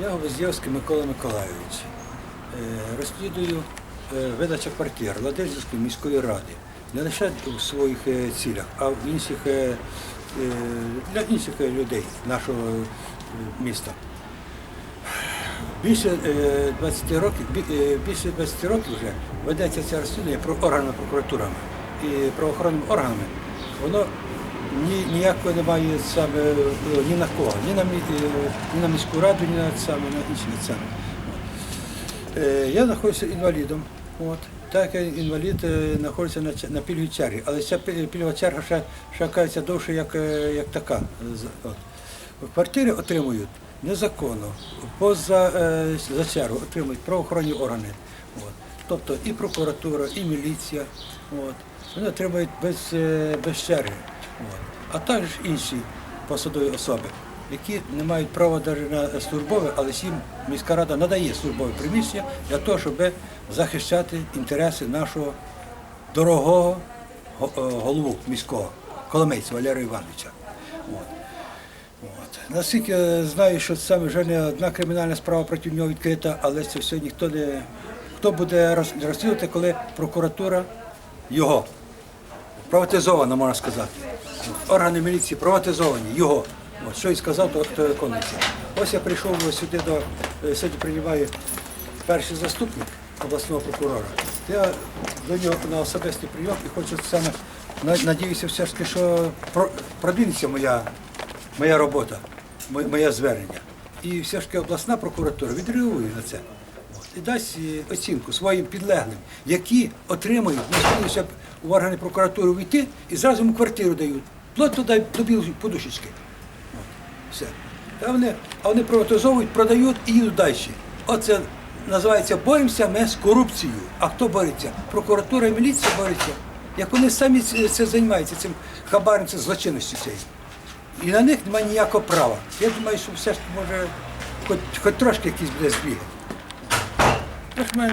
Я Воздєвський Микола Миколайович. Е, Розслідую е, видача квартир Ладижівської міської ради. Не лише у своїх е, цілях, а в інших, для інших людей нашого міста. Більше е, 20 років, більше 20 років вже ведеться це розслідування про органами прокуратурами і правоохоронними органами. Воно ні, ніякого немає саме е, ні на кого, ні на, е, ні на міську раду, ні на саме на інші саме. Я знаходжуся інвалідом. От. Так інвалід е, знаходиться на, на пільговій черзі, але ця пі- пільгова черга ще, кажеться довше, як, як така. От. Квартири отримують незаконно, поза за чергу отримують правоохоронні органи. От. Тобто і прокуратура, і міліція. От. Вони отримують без, без черги. А також інші посадові особи, які не мають права навіть на службове, але їм міська рада надає службове приміщення для того, щоб захищати інтереси нашого дорогого е, голову міського Коломейця Валерія Івановича. От. От. Наскільки я знаю, що саме вже не одна кримінальна справа проти нього відкрита, але це все ніхто не. Хто буде роз- розслідувати, коли прокуратура його приватизована, можна сказати. Органи міліції приватизовані, його. От, що і сказав, то, то виконується. Ось я прийшов сюди до е, сьогодні приймає перший заступник обласного прокурора. Я до нього на особистий прийом і хочу саме надіюся, все ж таки, що про- продвинеться моя, моя робота, моє звернення. І все ж таки обласна прокуратура відреагує на це. І дасть е, оцінку своїм підлеглим, які отримують можливість в органи прокуратури війти і зразу йому квартиру дають. Плоть туди білої подушечки. Все. А вони, а вони приватизовують, продають і їдуть далі. Оце називається боремося ми з корупцією. А хто бореться? Прокуратура і міліція бореться. Як вони самі це, це займаються цим хабаром, це злочинністю цією. І на них немає ніякого права. Я думаю, що все ж може хоч, хоч трошки якісь буде збіги. الرحمن